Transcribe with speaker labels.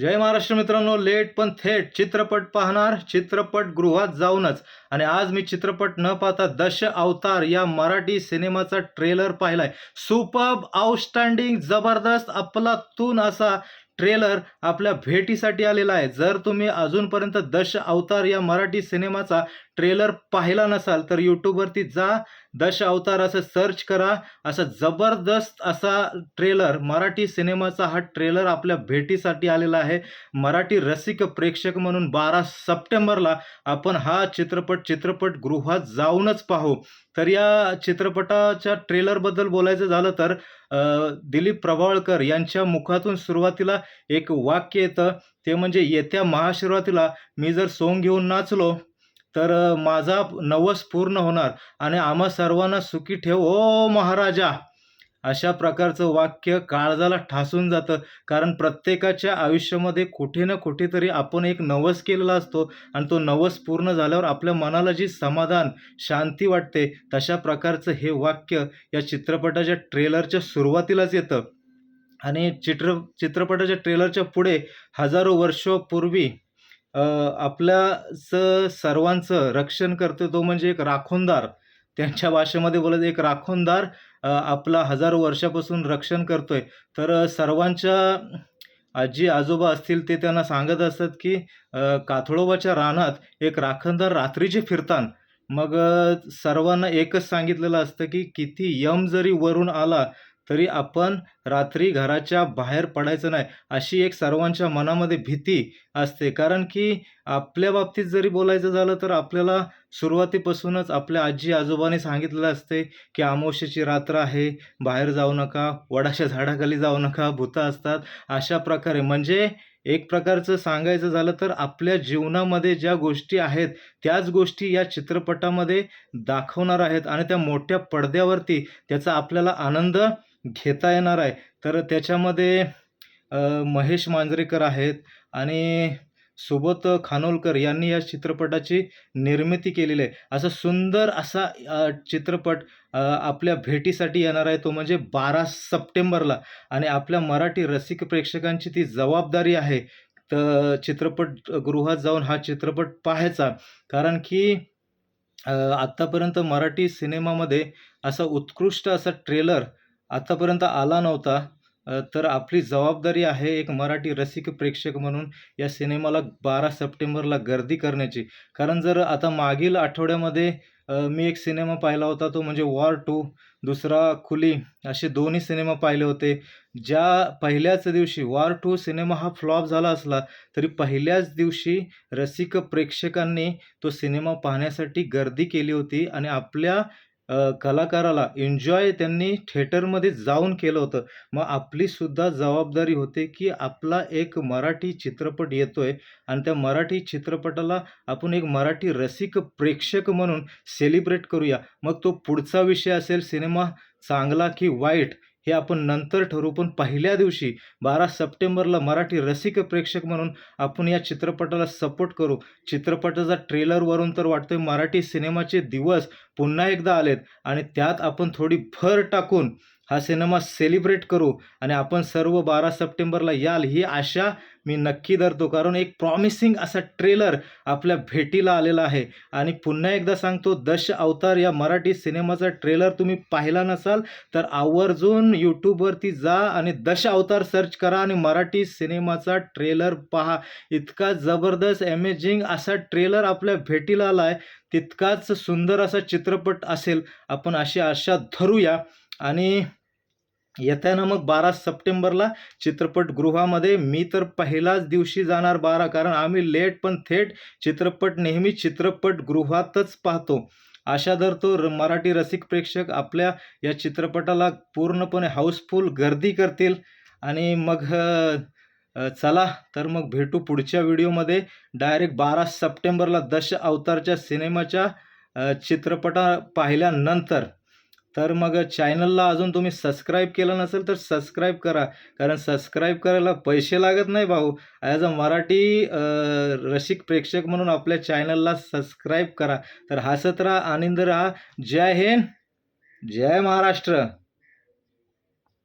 Speaker 1: जय महाराष्ट्र मित्रांनो लेट पण थेट चित्रपट पाहणार चित्रपट गृहात जाऊनच. आणि आज मी चित्रपट न पाहता दश अवतार या मराठी सिनेमाचा ट्रेलर पाहिलाय. सुपर आउटस्टँडिंग जबरदस्त अफलातून असा ट्रेलर आपल्या भेटीसाठी आलेला आहे. जर तुम्ही अजूनपर्यंत दश अवतार या मराठी सिनेमाचा ट्रेलर पाहिला नसाल तर यूट्यूबवरती जा दश अवतार असं सर्च करा असा जबरदस्त असा ट्रेलर मराठी सिनेमाचा हा ट्रेलर आपल्या भेटीसाठी आलेला आहे. मराठी रसिक प्रेक्षक म्हणून बारा सप्टेंबरला आपण हा चित्रपट चित्रपटगृहात जाऊनच पाहू. तर या चित्रपटाच्या ट्रेलरबद्दल बोलायचं झालं तर दिलीप प्रभावळकर यांच्या मुखातून सुरुवातीला एक वाक्य येतं. ते म्हणजे येत्या महाशिवरात्रीला मी जर सोंग घेऊन नाचलो तर माझा नवस पूर्ण होणार आणि आम्हा सर्वांना सुखी ठेव ओ महाराजा. अशा प्रकारचं वाक्य काळजाला ठासून जातं. कारण प्रत्येकाच्या आयुष्यामध्ये कुठे ना कुठेतरी आपण एक नवस केलेला असतो आणि तो नवस पूर्ण झाल्यावर आपल्या मनाला जी समाधान शांती वाटते तशा प्रकारचं हे वाक्य या चित्रपटाच्या ट्रेलरच्या सुरुवातीलाच येतं. आणि चित्र चित्रपटाच्या ट्रेलरच्या पुढे हजारो वर्षपूर्वी अ, आपल्या सर्वांचं रक्षण करतो तो म्हणजे एक राखोनदार. त्यांच्या भाषेमध्ये बोलत एक राखोनदार अ, आपला हजारो वर्षापासून रक्षण करतोय. तर अ, सर्वांच्या आजी आजोबा असतील ते त्यांना सांगत असतात की अ, रानात एक राखणदार रात्रीचे फिरतान. मग अ, सर्वांना एकच सांगितलेलं असतं की किती यम जरी वरून आला तरी आपण रात्री घराच्या बाहेर पडायचं नाही अशी एक सर्वांच्या मनामध्ये भीती असते. कारण की आपल्या बाबतीत जरी बोलायचं झालं तर आपल्याला सुरुवातीपासूनच आपल्या आजी आजोबाने सांगितलेलं असते की अमावस्येची रात्र आहे बाहेर जाऊ नका वडाच्या झाडाखाली जाऊ नका भूतं असतात. अशा प्रकारे म्हणजे एक प्रकारचं सांगायचं झालं तर आपल्या जीवनामध्ये ज्या गोष्टी आहेत त्याच गोष्टी या चित्रपटामध्ये दाखवणार आहेत. आणि त्या मोठ्या पडद्यावरती त्याचा आपल्याला आनंद घेता येणार आहे. तर त्याच्यामध्ये महेश मांजरेकर आहेत आणि सुबोध खानोलकर यांनी या चित्रपटाची निर्मिती केलेली आहे. असा सुंदर असा चित्रपट आपल्या भेटीसाठी येणार आहे. तो म्हणजे बारा सप्टेंबरला. आणि आपल्या मराठी रसिक प्रेक्षकांची ती जबाबदारी आहे. तर चित्रपटगृहात जाऊन हा चित्रपट पाहायचा. कारण की आत्तापर्यंत मराठी सिनेमामध्ये असा उत्कृष्ट असा ट्रेलर आत्तापर्यंत आला नव्हता. तर आपली जबाबदारी आहे एक मराठी रसिक प्रेक्षक म्हणून या सिनेमाला बारा सप्टेंबरला गर्दी करण्याची. कारण जर आता मागील आठवड्यामध्ये मी एक सिनेमा पाहिला होता तो म्हणजे वॉर टू. दुसरा खुली असे दोन्ही सिनेमा पाहिले होते. ज्या पहिल्याच दिवशी वॉर टू सिनेमा हा फ्लॉप झाला असला तरी पहिल्याच दिवशी रसिक प्रेक्षकांनी तो सिनेमा पाहण्यासाठी गर्दी केली होती आणि आपल्या कलाकाराला एन्जॉय त्यांनी थिएटरमध्ये जाऊन केलं होतं. मग आपलीसुद्धा जबाबदारी होते की आपला एक मराठी चित्रपट येतो आहे आणि त्या मराठी चित्रपटाला आपण एक मराठी रसिक प्रेक्षक म्हणून सेलिब्रेट करूया. मग तो पुढचा विषय असेल सिनेमा चांगला की वाईट? हे आपण नंतर ठरवू पण पहिल्या दिवशी बारा सप्टेंबरला मराठी रसिक प्रेक्षक म्हणून आपण या चित्रपटाला सपोर्ट करू. चित्रपटाचा ट्रेलरवरून तर वाटतोय मराठी सिनेमाचे दिवस पुन्हा एकदा आलेत आणि त्यात आपण थोडी भर टाकून हा सिनेमा सेलिब्रेट करू आणि आपण सर्व बारा सप्टेंबरला याल ही आशा मी नक्की धरतो. कारण एक प्रॉमिसिंग असा ट्रेलर आपल्या भेटीला आलेला आहे. आणि पुन्हा एकदा सांगतो दश अवतार या मराठी सिनेमाचा ट्रेलर तुम्ही पाहिला नसाल तर आवर्जून यूट्यूबवरती जा आणि दश अवतार सर्च करा आणि मराठी सिनेमाचा ट्रेलर पहा. इतका जबरदस्त अमेझिंग असा ट्रेलर आपल्या भेटीला आला आहे तितकाच सुंदर असा चित्रपट असेल. आपण अशी आशा धरूया. आणि येत्यानं मग बारा सप्टेंबरला चित्रपटगृहामध्ये मी तर पहिलाच दिवशी जाणार बारा कारण आम्ही लेट पण थेट चित्रपट नेहमी चित्रपटगृहातच पाहतो. अशा दर धरतो र मराठी रसिक प्रेक्षक आपल्या या चित्रपटाला पूर्णपणे हाऊसफुल गर्दी करतील. आणि मग चला तर मग भेटू पुढच्या व्हिडिओमध्ये. डायरेक्ट बारा सप्टेंबरला दश अवतारच्या सिनेमाच्या चित्रपटा पाहिल्यानंतर. तर मग चॅनलला अजून तुम्ही सबस्क्राईब केलं नसेल तर सबस्क्राईब करा. कारण सबस्क्राईब करायला पैसे लागत नाही भाऊ. ॲज अ मराठी रसिक प्रेक्षक म्हणून आपल्या चॅनलला सबस्क्राईब करा. तर हसत राहा आनंद राहा. जय हिंद. जय महाराष्ट्र.